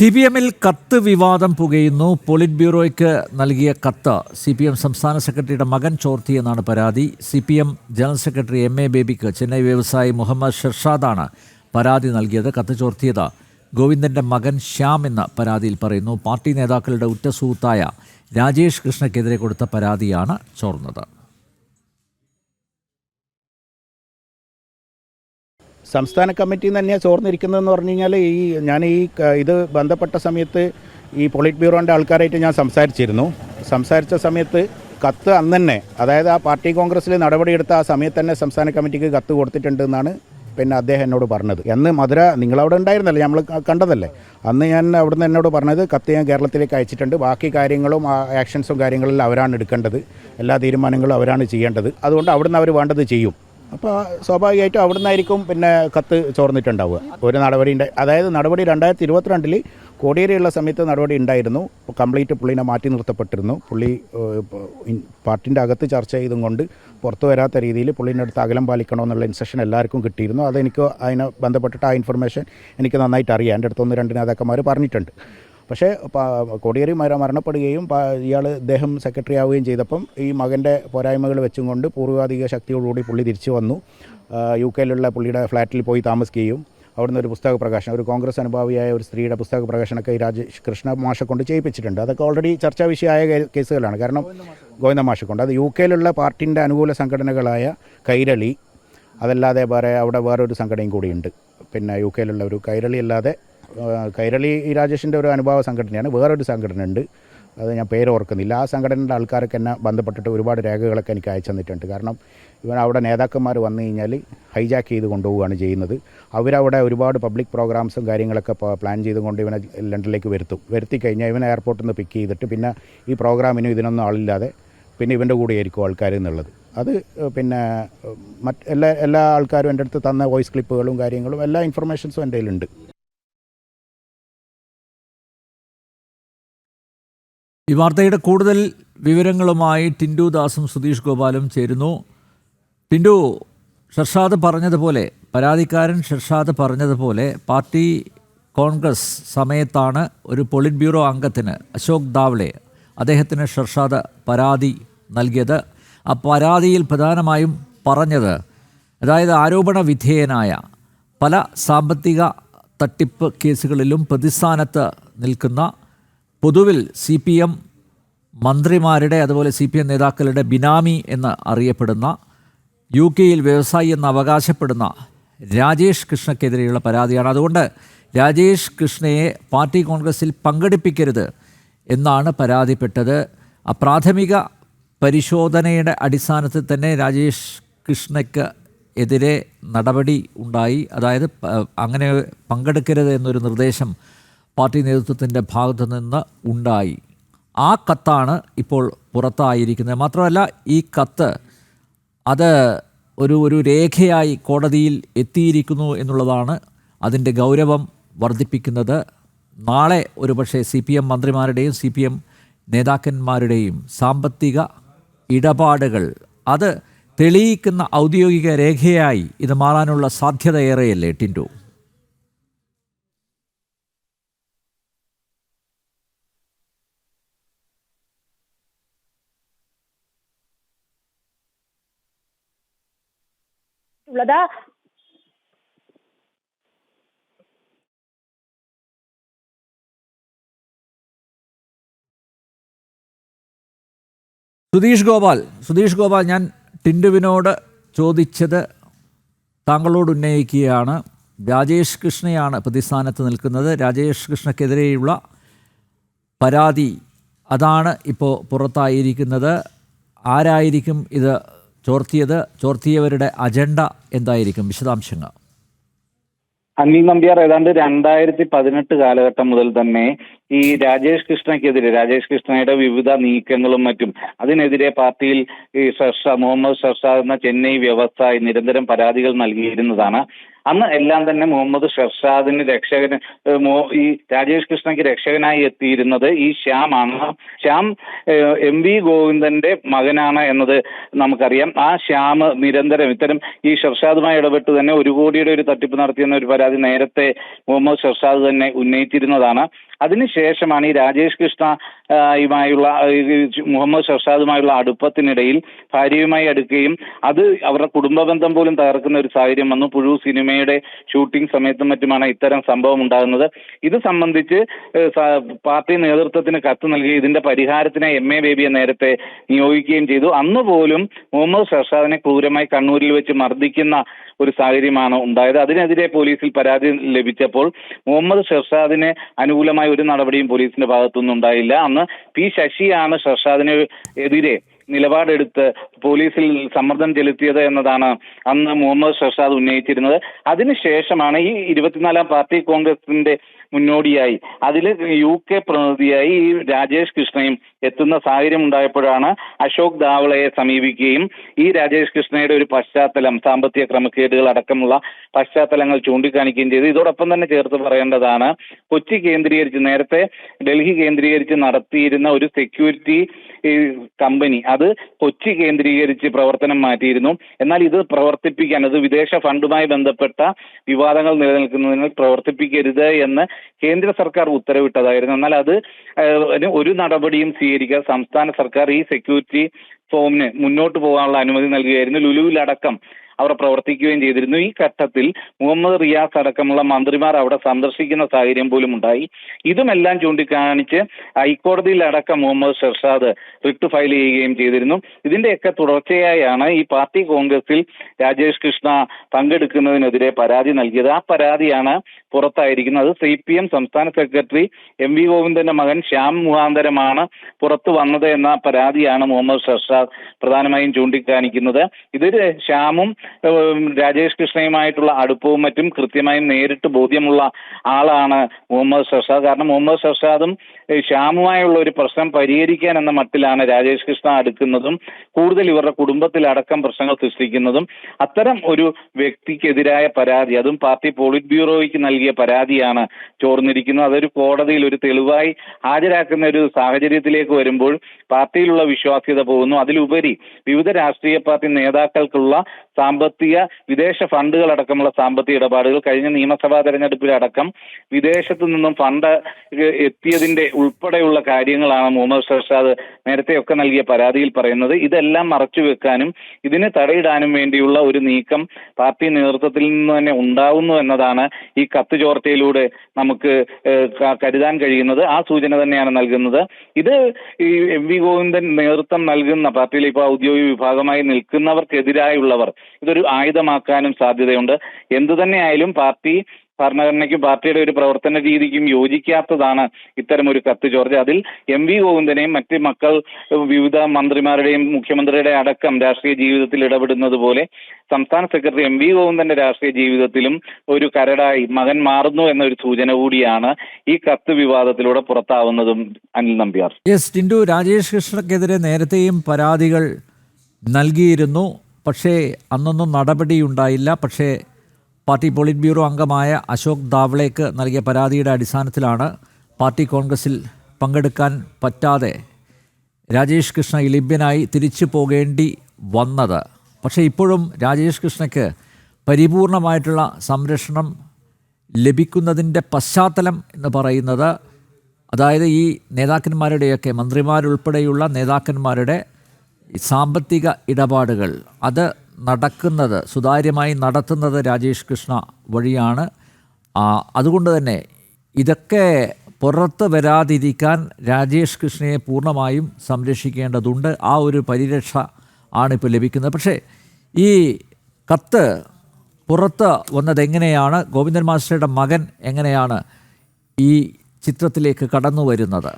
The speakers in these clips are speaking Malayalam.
സി പി എമ്മിൽ കത്ത് വിവാദം പുകയുന്നു. പോളിറ്റ് ബ്യൂറോയ്ക്ക് നൽകിയ കത്ത് സി പി എം സംസ്ഥാന സെക്രട്ടറിയുടെ മകൻ ചോർത്തിയെന്നാണ് പരാതി. C P M general secretary M A ബേബിക്ക് ചെന്നൈ വ്യവസായി മുഹമ്മദ് ഷർഷാദാണ് പരാതി നൽകിയത്. കത്ത് ചോർത്തിയത് ഗോവിന്ദന്റെ മകൻ ശ്യാം എന്ന പരാതിയിൽ പറയുന്നു. പാർട്ടി നേതാക്കളുടെ ഉറ്റ സുഹൃത്തായ രാജേഷ് കൃഷ്ണയ്ക്കെതിരെ കൊടുത്ത പരാതിയാണ് ചോർന്നത്. സംസ്ഥാന കമ്മിറ്റി തന്നെയാണ് ചോർന്നിരിക്കുന്നതെന്ന് പറഞ്ഞു കഴിഞ്ഞാൽ ഈ ഞാൻ ഈ ഇത് ബന്ധപ്പെട്ട സമയത്ത് ഈ പൊളിറ്റ് ബ്യൂറോന്റെ ആൾക്കാരായിട്ട് ഞാൻ സംസാരിച്ചിരുന്നു. സംസാരിച്ച സമയത്ത് കത്ത് അന്ന് തന്നെ അതായത് ആ പാർട്ടി കോൺഗ്രസ്സിൽ നടപടിയെടുത്ത ആ സമയത്ത് തന്നെ സംസ്ഥാന കമ്മിറ്റിക്ക് കത്ത് കൊടുത്തിട്ടുണ്ട് എന്നാണ് പിന്നെ അദ്ദേഹം എന്നോട് പറഞ്ഞത്. എന്ന് മധുര നിങ്ങളവിടെ ഉണ്ടായിരുന്നല്ലേ? നമ്മൾ കണ്ടതല്ലേ? അന്ന് ഞാൻ അവിടുന്ന് എന്നോട് പറഞ്ഞത് കത്ത് ഞാൻ കേരളത്തിലേക്ക് അയച്ചിട്ടുണ്ട്. ബാക്കി കാര്യങ്ങളും ആക്ഷൻസും കാര്യങ്ങളെല്ലാം അവരാണ് എടുക്കേണ്ടത്. എല്ലാ തീരുമാനങ്ങളും അവരാണ് ചെയ്യേണ്ടത്. അതുകൊണ്ട് അവിടുന്ന് അവർ വേണ്ടത് ചെയ്യും. അപ്പോൾ സ്വാഭാവികമായിട്ടും അവിടെ നിന്നായിരിക്കും പിന്നെ കത്ത് ചോർന്നിട്ടുണ്ടാവുക. ഒരു നടപടി അതായത് നടപടി രണ്ടായിരത്തി ഇരുപത്തിരണ്ടിൽ കോടിയേരിയുള്ള സമയത്ത് നടപടി ഉണ്ടായിരുന്നു. കംപ്ലീറ്റ് പുള്ളിനെ മാറ്റി നിർത്തപ്പെട്ടിരുന്നു. പുള്ളി പാർട്ടിന്റെ അകത്ത് ചർച്ച ചെയ്തും കൊണ്ട് പുറത്തു വരാത്ത രീതിയിൽ പുള്ളിന്റെ അടുത്ത് അകലം പാലിക്കണമെന്നുള്ള ഇൻസ്ട്രക്ഷൻ എല്ലാവർക്കും കിട്ടിയിരുന്നു. അതെനിക്ക് അതിനെ ബന്ധപ്പെട്ടിട്ട് ആ ഇൻഫർമേഷൻ എനിക്ക് നന്നായിട്ട് അറിയാം. എന്റെ അടുത്തൊന്ന് രണ്ട് നേതാക്കന്മാർ പറഞ്ഞിട്ടുണ്ട്. പക്ഷേ കോടിയേരി മര മരണപ്പെടുകയും ഇയാൾ ഇദ്ദേഹം സെക്രട്ടറി ആവുകയും ചെയ്തപ്പം ഈ മകന്റെ പോരായ്മകൾ വെച്ചും കൊണ്ട് പൂർവാധിക ശക്തിയോടുകൂടി പുള്ളി തിരിച്ചു വന്നു. യു കെയിലുള്ള പുള്ളിയുടെ ഫ്ലാറ്റിൽ പോയി താമസിക്കുകയും അവിടുന്ന് ഒരു പുസ്തക പ്രകാശനം ഒരു കോൺഗ്രസ് അനുഭാവിയായ ഒരു സ്ത്രീയുടെ പുസ്തക പ്രകാശനമൊക്കെ രാജേഷ് കൃഷ്ണ മാഷെ കൊണ്ട് ചെയ്യിപ്പിച്ചിട്ടുണ്ട്. അതൊക്കെ ഓൾറെഡി ചർച്ചാ വിഷയമായ കേസുകളാണ്. കാരണം ഗോവിന്ദ മാഷെ കൊണ്ട്. അത് യു കെയിലുള്ള പാർട്ടിന്റെ അനുകൂല സംഘടനകളായ കൈരളി അതല്ലാതെ വേറെ അവിടെ വേറൊരു സംഘടനയും കൂടിയുണ്ട്. പിന്നെ യു കെയിലുള്ള ഒരു കൈരളി അല്ലാതെ കൈരളി രാജേഷിന്റെ ഒരു അനുഭവ സംഘടനയാണ്. വേറൊരു സംഘടന ഉണ്ട് അത് ഞാൻ പേര് ഓർക്കുന്നില്ല ആ സംഘടനയുടെ ആൾക്കാരൊക്കെ എന്നെ ബന്ധപ്പെട്ടിട്ട് ഒരുപാട് രേഖകളൊക്കെ എനിക്ക് അയച്ചു തന്നിട്ടുണ്ട്. കാരണം ഇവൻ അവിടെ നേതാക്കന്മാർ വന്നു കഴിഞ്ഞാൽ ഹൈജാക്ക് ചെയ്ത് കൊണ്ടുപോവുകയാണ് ചെയ്യുന്നത്. അവരവിടെ ഒരുപാട് പബ്ലിക് പ്രോഗ്രാംസും കാര്യങ്ങളൊക്കെ പ്ലാൻ ചെയ്തുകൊണ്ട് ഇവനെ ലണ്ടനിലേക്ക് വരുത്തും. വരുത്തി കഴിഞ്ഞാൽ ഇവനെ എയർപോർട്ടിൽ നിന്ന് പിക്ക് ചെയ്തിട്ട് പിന്നെ ഈ പ്രോഗ്രാമിനും ഇതിനൊന്നും ആളില്ലാതെ പിന്നെ ഇവന്റെ കൂടെ ആയിരിക്കും ആൾക്കാർ എന്നുള്ളത്. അത് പിന്നെ മറ്റ് എല്ലാ എല്ലാ ആൾക്കാരും എന്റെ അടുത്ത് തന്ന വോയിസ് ക്ലിപ്പുകളും കാര്യങ്ങളും എല്ലാ ഇൻഫർമേഷൻസും എന്റെ കയ്യിലുണ്ട്. ഈ വാർത്തയുടെ കൂടുതൽ വിവരങ്ങളുമായി ടിൻഡു ദാസും സുധീഷ് ഗോപാലും ചേരുന്നു. ടിൻഡു ഷർഷാദ് പറഞ്ഞതുപോലെ പരാതിക്കാരൻ ഷർഷാദ് പറഞ്ഞതുപോലെ പാർട്ടി കോൺഗ്രസ് സമയത്താണ് ഒരു പൊളിറ്റ് ബ്യൂറോ അംഗത്തിന് അശോക് ദാവ്ലെ അദ്ദേഹത്തിന് ഷർഷാദ് പരാതി നൽകിയത്. ആ പരാതിയിൽ പ്രധാനമായും പറഞ്ഞത് അതായത് ആരോപണ വിധേയനായ പല സാമ്പത്തിക തട്ടിപ്പ് കേസുകളിലും പ്രതിസ്ഥാനത്ത് നിൽക്കുന്ന പൊതുവിൽ സി പി എം മന്ത്രിമാരുടെ അതുപോലെ സി പി എം നേതാക്കളുടെ ബിനാമി എന്ന് അറിയപ്പെടുന്ന യു കെയിൽ വ്യവസായി എന്ന് അവകാശപ്പെടുന്ന രാജേഷ് കൃഷ്ണക്കെതിരെയുള്ള പരാതിയാണ്. അതുകൊണ്ട് രാജേഷ് കൃഷ്ണയെ പാർട്ടി കോൺഗ്രസിൽ പങ്കെടുപ്പിക്കരുത് എന്നാണ് പരാതിപ്പെട്ടത്. പ്രാഥമിക പരിശോധനയുടെ അടിസ്ഥാനത്തിൽ തന്നെ രാജേഷ് കൃഷ്ണയ്ക്ക് എതിരെ നടപടി ഉണ്ടായി. അതായത് അങ്ങനെ പങ്കെടുക്കരുത് എന്നൊരു നിർദ്ദേശം പാർട്ടി നേതൃത്വത്തിന്റെ ഭാഗത്തു നിന്ന് ഉണ്ടായി. ആ കത്താണ് ഇപ്പോൾ പുറത്തായിരിക്കുന്നത്. മാത്രമല്ല ഈ കത്ത് അത് ഒരു ഒരു രേഖയായി കോടതിയിൽ എത്തിയിരിക്കുന്നു എന്നുള്ളതാണ് അതിന്റെ ഗൗരവം വർദ്ധിപ്പിക്കുന്നത്. നാളെ ഒരുപക്ഷെ സി പി എം മന്ത്രിമാരുടെയും സി പി എം നേതാക്കന്മാരുടെയും സാമ്പത്തിക ഇടപാടുകൾ അത് തെളിയിക്കുന്ന ഔദ്യോഗിക രേഖയായി ഇത് മാറാനുള്ള സാധ്യത ഏറെയല്ലേ ടിൻഡു? ഉള്ളത്. സുധീഷ് ഗോപാൽ. സുധീഷ് ഗോപാൽ ഞാൻ ടിൻഡുവിനോട് ചോദിച്ചത് താങ്കളോട് ഉന്നയിക്കുകയാണ്. രാജേഷ് കൃഷ്ണയാണ് പ്രതിസ്ഥാനത്ത് നിൽക്കുന്നത്. രാജേഷ് കൃഷ്ണക്കെതിരെയുള്ള പരാതി അതാണ് ഇപ്പോൾ പുറത്തായിരിക്കുന്നത്. ആരായിരിക്കും ഇത് ചോർത്തിയത് ചോർത്തിയവരുടെ അജണ്ട എന്തായിരിക്കും? വിശദാംശങ്ങൾ. അനിൽ നമ്പ്യാർ ഏതാണ്ട് രണ്ടായിരത്തി പതിനെട്ട് കാലഘട്ടം മുതൽ തന്നെ ഈ രാജേഷ് കൃഷ്ണയ്ക്കെതിരെ രാജേഷ് കൃഷ്ണയുടെ വിവിധ നീക്കങ്ങളും മറ്റും അതിനെതിരെ പാർട്ടിയിൽ ഈ ഷർഷ മുഹമ്മദ് ഷർഷ എന്ന ചെന്നൈ വ്യവസായി നിരന്തരം പരാതികൾ നൽകിയിരുന്നതാണ്. അന്ന് എല്ലാം തന്നെ മുഹമ്മദ് ഷെർഷാദിന് രക്ഷകന് ഈ രാജേഷ് കൃഷ്ണയ്ക്ക് രക്ഷകനായി എത്തിയിരുന്നത് ഈ ശ്യാം ആണ്. ശ്യാം എം വി ഗോവിന്ദന്റെ മകനാണ് എന്നത് നമുക്കറിയാം. ആ ശ്യാം നിരന്തരം ഇത്തരം ഈ ഷെർഷാദുമായി ഇടപെട്ട് തന്നെ ഒരു കോടിയുടെ ഒരു തട്ടിപ്പ് നടത്തിയെന്ന ഒരു പരാതി നേരത്തെ മുഹമ്മദ് ഷെർഷാദ് തന്നെ ഉന്നയിച്ചിരുന്നതാണ്. അതിനുശേഷമാണ് ഈ രാജേഷ് കൃഷ്ണ യുമായുള്ള മുഹമ്മദ് ഷർഷാദുമായുള്ള അടുപ്പത്തിനിടയിൽ ഭാര്യയുമായി അടുക്കുകയും അത് അവരുടെ കുടുംബ ബന്ധം പോലും തകർക്കുന്ന ഒരു സാഹചര്യം വന്നു. പുഴു സിനിമയുടെ ഷൂട്ടിംഗ് സമയത്തും മറ്റുമാണ് ഇത്തരം സംഭവം ഉണ്ടാകുന്നത്. ഇത് സംബന്ധിച്ച് പാർട്ടി നേതൃത്വത്തിന് കത്ത് നൽകി ഇതിന്റെ പരിഹാരത്തിന് എം എ ബേബിയെ നേരത്തെ നിയോഗിക്കുകയും ചെയ്തു. അന്ന് പോലും മുഹമ്മദ് ഷർഷാദിനെ ക്രൂരമായി കണ്ണൂരിൽ വെച്ച് മർദ്ദിക്കുന്ന ഒരു സാഹചര്യമാണ് ഉണ്ടായത്. അതിനെതിരെ പോലീസിൽ പരാതി ലഭിച്ചപ്പോൾ മുഹമ്മദ് ഷെർഷാദിനെ അനുകൂലമായ ഒരു നടപടിയും പോലീസിന്റെ ഭാഗത്തുനിന്നും ഉണ്ടായില്ല. അന്ന് പി ശശിയാണ് ഷർഷാദിന് എതിരെ നിലപാടെടുത്ത് പോലീസിൽ സമ്മർദ്ദം ചെലുത്തിയത് എന്നതാണ് അന്ന് മുഹമ്മദ് ഷർഷാദ് ഉന്നയിച്ചിരുന്നത്. അതിനുശേഷമാണ് ഈ ഇരുപത്തിനാലാം പാർട്ടി കോൺഗ്രസിന്റെ മുന്നോടിയായി. അതിൽ യു കെ പ്രതിനിധിയായി ഈ രാജേഷ് കൃഷ്ണയും എത്തുന്ന സാഹചര്യം ഉണ്ടായപ്പോഴാണ് അശോക് ദാവളയെ സമീപിക്കുകയും ഈ രാജേഷ് കൃഷ്ണയുടെ ഒരു പശ്ചാത്തലം സാമ്പത്തിക ക്രമക്കേടുകൾ അടക്കമുള്ള പശ്ചാത്തലങ്ങൾ ചൂണ്ടിക്കാണിക്കുകയും ചെയ്തു. ഇതോടൊപ്പം തന്നെ ചേർത്ത് പറയേണ്ടതാണ് കൊച്ചി കേന്ദ്രീകരിച്ച് നേരത്തെ ഡൽഹി കേന്ദ്രീകരിച്ച് നടത്തിയിരുന്ന ഒരു സെക്യൂരിറ്റി കമ്പനി. അത് കൊച്ചി കേന്ദ്രീകരിച്ച് പ്രവർത്തനം മാറ്റിയിരുന്നു. എന്നാൽ ഇത് പ്രവർത്തിപ്പിക്കാൻ അത് വിദേശ ഫണ്ടുമായി ബന്ധപ്പെട്ട വിവാദങ്ങൾ നിലനിൽക്കുന്നതിനാൽ പ്രവർത്തിപ്പിക്കരുത് എന്ന് കേന്ദ്ര സർക്കാർ ഉത്തരവിട്ടതായിരുന്നു. എന്നാൽ അത് ഒരു നടപടിയും സ്വീകരിക്കാൻ സംസ്ഥാന സർക്കാർ ഈ സെക്യൂരിറ്റി ഫോമിന് മുന്നോട്ട് പോകാനുള്ള അനുമതി നൽകുകയായിരുന്നു. ലുലുവിലടക്കം അവർ പ്രവർത്തിക്കുകയും ചെയ്തിരുന്നു. ഈ ഘട്ടത്തിൽ മുഹമ്മദ് റിയാസ് അടക്കമുള്ള മന്ത്രിമാർ അവിടെ സന്ദർശിക്കുന്ന സാഹചര്യം പോലും ഉണ്ടായി. ഇതുമെല്ലാം ചൂണ്ടിക്കാണിച്ച് ഹൈക്കോടതിയിൽ അടക്കം മുഹമ്മദ് ഷെർഷാദ് റിട്ട് ഫയൽ ചെയ്യുകയും ചെയ്തിരുന്നു. ഇതിന്റെയൊക്കെ തുടർച്ചയായാണ് ഈ പാർട്ടി കോൺഗ്രസിൽ രാജേഷ് കൃഷ്ണ പങ്കെടുക്കുന്നതിനെതിരെ പരാതി നൽകിയത്. ആ പരാതിയാണ് പുറത്തായിരിക്കുന്നത്. അത് സി പി എം സംസ്ഥാന സെക്രട്ടറി എം വി ഗോവിന്ദന്റെ മകൻ ശ്യാം മുഖാന്തരമാണ് പുറത്തു വന്നത് എന്ന പരാതിയാണ് മുഹമ്മദ് ഷർഷാദ് പ്രധാനമായും ചൂണ്ടിക്കാണിക്കുന്നത്. ഇതിൽ ശ്യാമും രാജേഷ് കൃഷ്ണയുമായിട്ടുള്ള അടുപ്പവും മറ്റും കൃത്യമായും നേരിട്ട് ബോധ്യമുള്ള ആളാണ് മുഹമ്മദ് ഷർഷാദ് കാരണം മുഹമ്മദ് ഷർഷാദും ശ്യാമുമായുള്ള ഒരു പ്രശ്നം പരിഹരിക്കാൻ എന്ന മട്ടിലാണ് രാജേഷ് കൃഷ്ണ അടുക്കുന്നതും കൂടുതൽ ഇവരുടെ കുടുംബത്തിലടക്കം പ്രശ്നങ്ങൾ സൃഷ്ടിക്കുന്നതും. അത്തരം ഒരു വ്യക്തിക്കെതിരായ പരാതി അതും പാർട്ടി പോളിറ്റ് ബ്യൂറോയ്ക്ക് നൽകിയ പരാതിയാണ് ചോർന്നിരിക്കുന്നത്. അതൊരു കോടതിയിൽ ഒരു തെളിവായി ഹാജരാക്കുന്ന ഒരു സാഹചര്യത്തിലേക്ക് വരുമ്പോൾ പാർട്ടിയിലുള്ള വിശ്വാസ്യത പോകുന്നു. അതിലുപരി വിവിധ രാഷ്ട്രീയ പാർട്ടി നേതാക്കൾക്കുള്ള സാമ്പത്തിക വിദേശ ഫണ്ടുകൾ അടക്കമുള്ള സാമ്പത്തിക ഇടപാടുകൾ കഴിഞ്ഞ നിയമസഭാ തെരഞ്ഞെടുപ്പിലടക്കം വിദേശത്തു നിന്നും ഫണ്ട് എത്തിയതിന്റെ ഉൾപ്പെടെയുള്ള കാര്യങ്ങളാണ് മുഹമ്മദ് ഷർഷാദ് നേരത്തെയൊക്കെ നൽകിയ പരാതിയിൽ പറയുന്നത്. ഇതെല്ലാം മറച്ചു വെക്കാനും ഇതിനെ തടയിടാനും വേണ്ടിയുള്ള ഒരു നീക്കം പാർട്ടി നേതൃത്വത്തിൽ നിന്ന് തന്നെ ഉണ്ടാവുന്നു എന്നതാണ് ഈ കത്ത് ചോർച്ചയിലൂടെ നമുക്ക് കരുതാൻ കഴിയുന്നത്. ആ സൂചന തന്നെയാണ് നൽകുന്നത്. ഇത് ഈ എം വി ഗോവിന്ദൻ നേതൃത്വം നൽകുന്ന പാർട്ടിയിൽ ഇപ്പോൾ ഔദ്യോഗിക വിഭാഗമായി നിൽക്കുന്നവർക്കെതിരായുള്ളവർ ഇതൊരു ആയുധമാക്കാനും സാധ്യതയുണ്ട്. എന്തു തന്നെയായാലും പാർട്ടി ഭരണഘടനയ്ക്കും പാർട്ടിയുടെ ഒരു പ്രവർത്തന രീതിക്കും യോജിക്കാത്തതാണ് ഇത്തരം ഒരു കത്ത്. ജോർജ് അതിൽ എം വി ഗോവിന്ദനെയും മറ്റ് മക്കൾ വിവിധ മന്ത്രിമാരുടെയും മുഖ്യമന്ത്രിയുടെ അടക്കം രാഷ്ട്രീയ ജീവിതത്തിൽ ഇടപെടുന്നത് പോലെ സംസ്ഥാന സെക്രട്ടറി എം വി ഗോവിന്ദന്റെ രാഷ്ട്രീയ ജീവിതത്തിലും ഒരു കരടായി മകൻ മാറുന്നു എന്നൊരു സൂചന കൂടിയാണ് ഈ കത്ത് വിവാദത്തിലൂടെ പുറത്താവുന്നതും അനിൽ നമ്പ്യാർ. യെസ് ടിൻഡു. രാജേഷ് കൃഷ്ണക്കെതിരെ നേരത്തെയും പരാതികൾ നൽകിയിരുന്നു. പക്ഷേ അന്നൊന്നും നടപടിയുണ്ടായില്ല. പക്ഷേ പാർട്ടി പോളിറ്റ് ബ്യൂറോ അംഗമായ അശോക് ദാവളേക്ക് നൽകിയ പരാതിയുടെ അടിസ്ഥാനത്തിലാണ് പാർട്ടി കോൺഗ്രസിൽ പങ്കെടുക്കാൻ പറ്റാതെ രാജേഷ് കൃഷ്ണ ഇലിബ്യനായി തിരിച്ചു പോകേണ്ടി വന്നത്. പക്ഷേ ഇപ്പോഴും രാജേഷ് കൃഷ്ണയ്ക്ക് പരിപൂർണമായിട്ടുള്ള സംരക്ഷണം ലഭിക്കുന്നതിന്റെ പശ്ചാത്തലം എന്ന് പറയുന്നത് അതായത് ഈ നേതാക്കന്മാരുടെയൊക്കെ മന്ത്രിമാരുൾപ്പെടെയുള്ള നേതാക്കന്മാരുടെ സാമ്പത്തിക ഇടപാടുകൾ. അത് നടക്കുന്നത് സുതാര്യമായി നടത്തുന്നത് രാജേഷ് കൃഷ്ണ വഴിയാണ്. അതുകൊണ്ട് തന്നെ ഇതൊക്കെ പുറത്ത് വരാതിരിക്കാൻ രാജേഷ് കൃഷ്ണയെ പൂർണമായും സംരക്ഷിക്കേണ്ടതുണ്ട്. ആ ഒരു പരിരക്ഷ ആണിപ്പോൾ ലഭിക്കുന്നത്. പക്ഷേ ഈ കത്ത് പുറത്ത് വന്നത് എങ്ങനെയാണ്? ഗോവിന്ദൻ മാസ്റ്ററുടെ മകൻ എങ്ങനെയാണ് ഈ ചിത്രത്തിലേക്ക് കടന്നു വരുന്നത്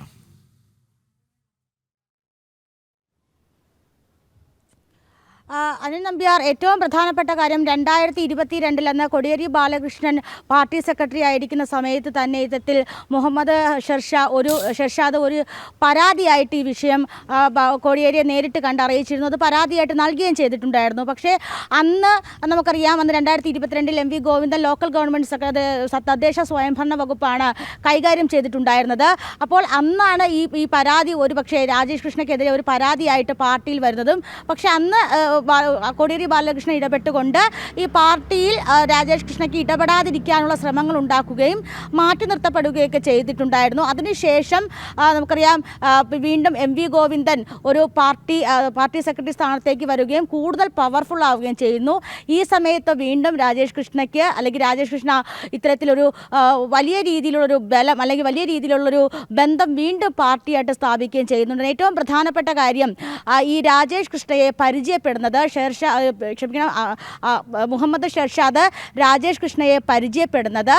ആ, അനിൽ നമ്പ്യാർ ഏറ്റവും പ്രധാനപ്പെട്ട കാര്യം രണ്ടായിരത്തി ഇരുപത്തിരണ്ടിൽ അന്ന് കൊടിയേരി ബാലകൃഷ്ണൻ പാർട്ടി സെക്രട്ടറി ആയിരിക്കുന്ന സമയത്ത് തന്നെ ഇത്തരത്തിൽ മുഹമ്മദ് ഷെർഷാ ഒരു ഷെർഷാദ് ഒരു പരാതിയായിട്ട് ഈ വിഷയം കോടിയേരിയെ നേരിട്ട് കണ്ട് അറിയിച്ചിരുന്നു അത് പരാതിയായിട്ട് നൽകുകയും ചെയ്തിട്ടുണ്ടായിരുന്നു. പക്ഷേ അന്ന് നമുക്കറിയാം അന്ന് രണ്ടായിരത്തി ഇരുപത്തിരണ്ടിൽ M V Govindan local government തദ്ദേശ സ്വയംഭരണ വകുപ്പാണ് കൈകാര്യം ചെയ്തിട്ടുണ്ടായിരുന്നത്. അപ്പോൾ അന്നാണ് ഈ ഈ പരാതി ഒരു പക്ഷേ രാജേഷ് കൃഷ്ണക്കെതിരെ ഒരു പരാതിയായിട്ട് പാർട്ടിയിൽ വരുന്നതും. പക്ഷേ അന്ന് കോടിയേരി ബാലകൃഷ്ണൻ ഇടപെട്ടുകൊണ്ട് ഈ പാർട്ടിയിൽ രാജേഷ് കൃഷ്ണയ്ക്ക് ഇടപെടാതിരിക്കാനുള്ള ശ്രമങ്ങൾ ഉണ്ടാക്കുകയും മാറ്റി നിർത്തപ്പെടുകയൊക്കെ ചെയ്തിട്ടുണ്ടായിരുന്നു. അതിനുശേഷം നമുക്കറിയാം വീണ്ടും എം വി ഗോവിന്ദൻ ഒരു പാർട്ടി പാർട്ടി സെക്രട്ടറി സ്ഥാനത്തേക്ക് വരികയും കൂടുതൽ പവർഫുൾ ആവുകയും ചെയ്യുന്നു. ഈ സമയത്ത് വീണ്ടും രാജേഷ് കൃഷ്ണയ്ക്ക് അല്ലെങ്കിൽ രാജേഷ് കൃഷ്ണ ഇത്തരത്തിലൊരു വലിയ രീതിയിലുള്ളൊരു ബലം അല്ലെങ്കിൽ വലിയ രീതിയിലുള്ളൊരു ബന്ധം വീണ്ടും പാർട്ടിയായിട്ട് സ്ഥാപിക്കുകയും ചെയ്യുന്നുണ്ട്. ഏറ്റവും പ്രധാനപ്പെട്ട കാര്യം ഈ രാജേഷ് കൃഷ്ണയെ പരിചയപ്പെടുന്നത് ഷെർഷാ ആ, ക്ഷമിക്കണം മുഹമ്മദ് ഷെർഷാദ് രാജേഷ് കൃഷ്ണയെ പരിചയപ്പെടുന്നത്.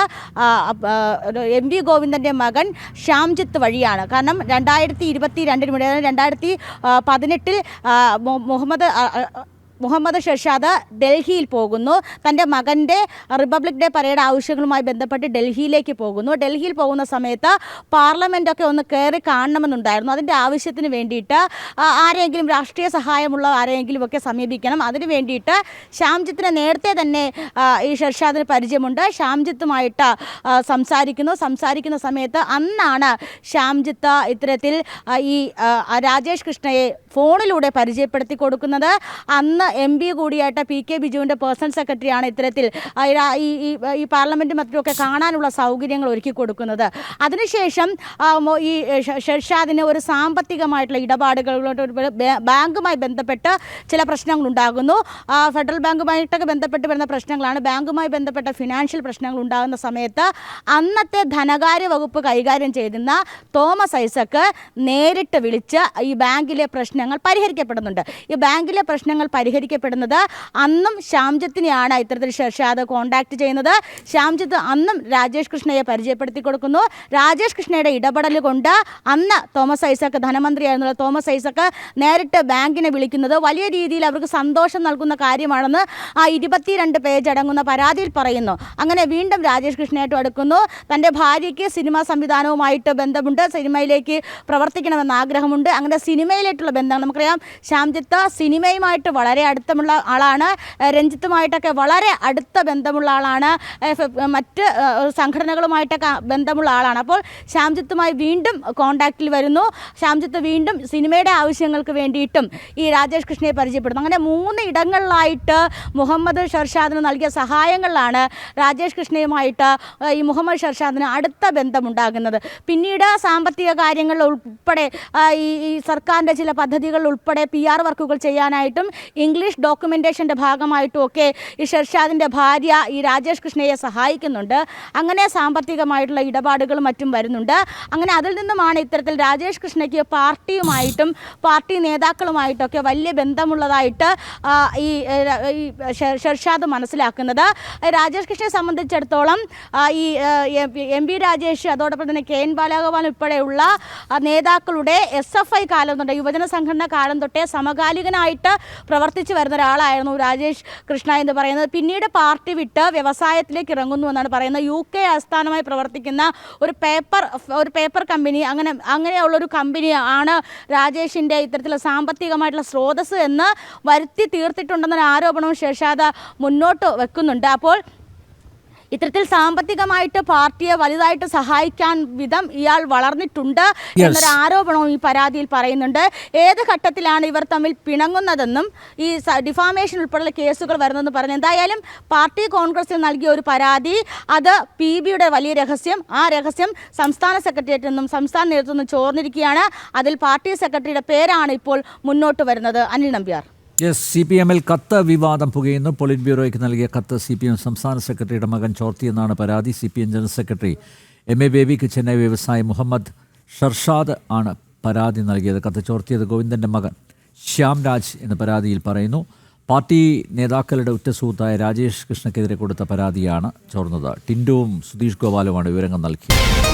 എം വി ഗോവിന്ദന്റെ മകൻ ശ്യാംജിത്ത് വഴിയാണ്. കാരണം രണ്ടായിരത്തി ഇരുപത്തി രണ്ടിന് മുന്നേ രണ്ടായിരത്തി പതിനെട്ടിൽ മുഹമ്മദ് മുഹമ്മദ് ഷെർഷാദ് ഡൽഹിയിൽ പോകുന്നു. തന്റെ മകന്റെ റിപ്പബ്ലിക് ഡേ പരേഡ് ആവശ്യങ്ങളുമായി ബന്ധപ്പെട്ട് ഡൽഹിയിലേക്ക് പോകുന്നു. ഡൽഹിയിൽ പോകുന്ന സമയത്ത് പാർലമെന്റൊക്കെ ഒന്ന് കയറി കാണണമെന്നുണ്ടായിരുന്നു. അതിന്റെ ആവശ്യത്തിന് വേണ്ടിയിട്ട് ആരെങ്കിലും രാഷ്ട്രീയ സഹായമുള്ള ആരെങ്കിലും ഒക്കെ സമീപിക്കണം. അതിന് വേണ്ടിയിട്ട് ശ്യാംജിത്തിനെ നേരത്തെ തന്നെ ഈ ഷെർഷാദിന് പരിചയമുണ്ട്. ശ്യാംജിത്തുമായിട്ട് സംസാരിക്കുന്നു. സംസാരിക്കുന്ന സമയത്ത് അന്നാണ് ശ്യാംജിത്ത് ഇത്തരത്തിൽ ഈ രാജേഷ് കൃഷ്ണയെ ഫോണിലൂടെ പരിചയപ്പെടുത്തി കൊടുക്കുന്നത്. അന്ന് എം പി കൂടിയായിട്ട് പി കെ ബിജുവിന്റെ പേഴ്സണൽ സെക്രട്ടറിയാണ് ഇത്തരത്തിൽ ഈ ഈ പാർലമെന്റ് മറ്റുമൊക്കെ കാണാനുള്ള സൗകര്യങ്ങൾ ഒരുക്കി കൊടുക്കുന്നത്. അതിനുശേഷം ഈ ഷെർഷാദിന് ഒരു സാമ്പത്തികമായിട്ടുള്ള ഇടപാടുകളോട് ബാങ്കുമായി ബന്ധപ്പെട്ട് ചില പ്രശ്നങ്ങൾ ഉണ്ടാകുന്നു ഫെഡറൽ ബാങ്കുമായിട്ടൊക്കെ ബന്ധപ്പെട്ട് വരുന്ന പ്രശ്നങ്ങളാണ്. ബാങ്കുമായി ബന്ധപ്പെട്ട ഫിനാൻഷ്യൽ പ്രശ്നങ്ങൾ ഉണ്ടാകുന്ന സമയത്ത് അന്നത്തെ ധനകാര്യ വകുപ്പ് കൈകാര്യം ചെയ്തിരുന്ന തോമസ് ഐസക്ക് നേരിട്ട് വിളിച്ച് ഈ ബാങ്കിലെ പ്രശ്നങ്ങൾ പരിഹരിക്കപ്പെടുന്നുണ്ട്. ഈ ബാങ്കിലെ പ്രശ്നങ്ങൾ പരിഹരിക്കപ്പെടുന്നത്. അന്നും ശ്യാംജിത്തിനെയാണ് ഇത്തരത്തിൽ ഷെർഷാദ് കോണ്ടാക്ട് ചെയ്യുന്നത്. ശ്യാംജിത്ത് അന്നും രാജേഷ് കൃഷ്ണയെ പരിചയപ്പെടുത്തി കൊടുക്കുന്നു. രാജേഷ് കൃഷ്ണയുടെ ഇടപെടൽ കൊണ്ട് അന്ന് തോമസ് ഐസക്ക് ധനമന്ത്രിയായിരുന്നുള്ള തോമസ് ഐസക്ക് നേരിട്ട് ബാങ്കിനെ വിളിക്കുന്നത് വലിയ രീതിയിൽ അവർക്ക് സന്തോഷം നൽകുന്ന കാര്യമാണെന്ന് ആ ഇരുപത്തിരണ്ട് പേജ് അടങ്ങുന്ന പരാതിയിൽ പറയുന്നു. അങ്ങനെ വീണ്ടും രാജേഷ് കൃഷ്ണയായിട്ട് അടുക്കുന്നു. തന്റെ ഭാര്യയ്ക്ക് സിനിമാ സംവിധാനവുമായിട്ട് ബന്ധമുണ്ട്. സിനിമയിലേക്ക് പ്രവർത്തിക്കണമെന്ന് ആഗ്രഹമുണ്ട്. അങ്ങനെ സിനിമയിലേക്കുള്ള ബന്ധം നമുക്കറിയാം. ശ്യാംജിത്ത് സിനിമയുമായിട്ട് വളരെ അടുത്തമുള്ള ആളാണ്. രഞ്ജിത്തുമായിട്ടൊക്കെ വളരെ അടുത്ത ബന്ധമുള്ള ആളാണ്. മറ്റ് സംഘടനകളുമായിട്ടൊക്കെ ബന്ധമുള്ള ആളാണ്. അപ്പോൾ ശ്യാംജിത്തുമായി വീണ്ടും കോണ്ടാക്റ്റിൽ വരുന്നു. ശ്യാംജിത്ത് വീണ്ടും സിനിമയുടെ ആവശ്യങ്ങൾക്ക് വേണ്ടിയിട്ടും ഈ രാജേഷ് കൃഷ്ണയെ പരിചയപ്പെടുന്നു. അങ്ങനെ മൂന്ന് ഇടങ്ങളിലായിട്ട് മുഹമ്മദ് ഷർഷാദിന് നൽകിയ സഹായങ്ങളിലാണ് രാജേഷ് കൃഷ്ണയുമായിട്ട് ഈ മുഹമ്മദ് ഷർഷാദിന് അടുത്ത ബന്ധമുണ്ടാകുന്നത്. പിന്നീട് സാമ്പത്തിക കാര്യങ്ങൾ ഉൾപ്പെടെ ഈ സർക്കാരിന്റെ ചില പദ്ധതികൾ ഉൾപ്പെടെ പി ആർ വർക്കുകൾ ചെയ്യാനായിട്ടും ഇംഗ്ലീഷ് ഡോക്യുമെന്റേഷന്റെ ഭാഗമായിട്ടും ഒക്കെ ഈ ഷെർഷാദിന്റെ ഭാര്യ ഈ രാജേഷ് കൃഷ്ണയെ സഹായിക്കുന്നുണ്ട്. അങ്ങനെ സാമ്പത്തികമായിട്ടുള്ള ഇടപാടുകളും മറ്റും വരുന്നുണ്ട്. അങ്ങനെ അതിൽ നിന്നുമാണ് ഇത്തരത്തിൽ രാജേഷ് കൃഷ്ണയ്ക്ക് പാർട്ടിയുമായിട്ടും പാർട്ടി നേതാക്കളുമായിട്ടൊക്കെ വലിയ ബന്ധമുള്ളതായിട്ട് ഈ ഷെർഷാദ് മനസ്സിലാക്കുന്നത്. രാജേഷ് കൃഷ്ണയെ സംബന്ധിച്ചിടത്തോളം ഈ എം പി രാജേഷ് അതോടൊപ്പം തന്നെ കെ എൻ ബാലഗോപാൽ ഉൾപ്പെടെയുള്ള നേതാക്കളുടെ എസ് എഫ് ഐ കാലം തൊട്ട് യുവജന സംഘടന കാലം തൊട്ടേ സമകാലികനായിട്ട് പ്രവർത്തിച്ചു വരുന്ന ഒരാളായിരുന്നു രാജേഷ് കൃഷ്ണ എന്ന് പറയുന്നത്. പിന്നീട് പാർട്ടി വിട്ട് വ്യവസായത്തിലേക്ക് ഇറങ്ങുന്നു എന്നാണ് പറയുന്നത്. യു കെ ആസ്ഥാനമായി പ്രവർത്തിക്കുന്ന ഒരു പേപ്പർ ഒരു പേപ്പർ കമ്പനി അങ്ങനെ അങ്ങനെയുള്ള ഒരു കമ്പനി ആണ് രാജേഷിന്റെ ഇത്തരത്തിലുള്ള സാമ്പത്തികമായിട്ടുള്ള സ്രോതസ് എന്ന് വരുത്തി തീർത്തിട്ടുണ്ടെന്നൊരു ആരോപണവും ശേഷാദ മുന്നോട്ട് വെക്കുന്നുണ്ട്. അപ്പോൾ ഇത്തരത്തിൽ സാമ്പത്തികമായിട്ട് പാർട്ടിയെ വലുതായിട്ട് സഹായിക്കാൻ വിധം ഇയാൾ വളർന്നിട്ടുണ്ട് എന്നൊരു ആരോപണവും ഈ പരാതിയിൽ പറയുന്നുണ്ട്. ഏത് ഘട്ടത്തിലാണ് ഇവർ തമ്മിൽ പിണങ്ങുന്നതെന്നും ഈ ഡിഫാമേഷൻ ഉൾപ്പെടെയുള്ള കേസുകൾ വരുന്നതെന്ന് പറഞ്ഞു എന്തായാലും പാർട്ടി കോൺഗ്രസിൽ നൽകിയ ഒരു പരാതി അത് പി ബിയുടെ വലിയ രഹസ്യം. ആ രഹസ്യം സംസ്ഥാന സെക്രട്ടേറിയറ്റിൽ നിന്നും സംസ്ഥാന നേതൃത്വത്തിൽ നിന്നും ചോർന്നിരിക്കുകയാണ്. അതിൽ പാർട്ടി സെക്രട്ടറിയുടെ പേരാണ് ഇപ്പോൾ മുന്നോട്ട് വരുന്നത്. Anil Nambiar. Yes C P എമ്മിൽ കത്ത് വിവാദം പുകയുന്നു. പോളിറ്റ് ബ്യൂറോയ്ക്ക് നൽകിയ കത്ത് സി പി എം സംസ്ഥാന സെക്രട്ടറിയുടെ മകൻ ചോർത്തിയെന്നാണ് പരാതി. C P M general secretary M A ബേബിക്ക് ചെന്നൈ വ്യവസായി മുഹമ്മദ് ഷർഷാദ് ആണ് പരാതി നൽകിയത്. കത്ത് ചോർത്തിയത് ഗോവിന്ദന്റെ മകൻ ശ്യാം രാജ് എന്ന പരാതിയിൽ പറയുന്നു. പാർട്ടി നേതാക്കളുടെ ഉറ്റ സുഹൃത്തായ രാജേഷ് കൃഷ്ണക്കെതിരെ കൊടുത്ത പരാതിയാണ് ചോർന്നത്. ടിൻഡുവും സുധീഷ് ഗോപാലുമാണ് വിവരങ്ങൾ നൽകിയത്.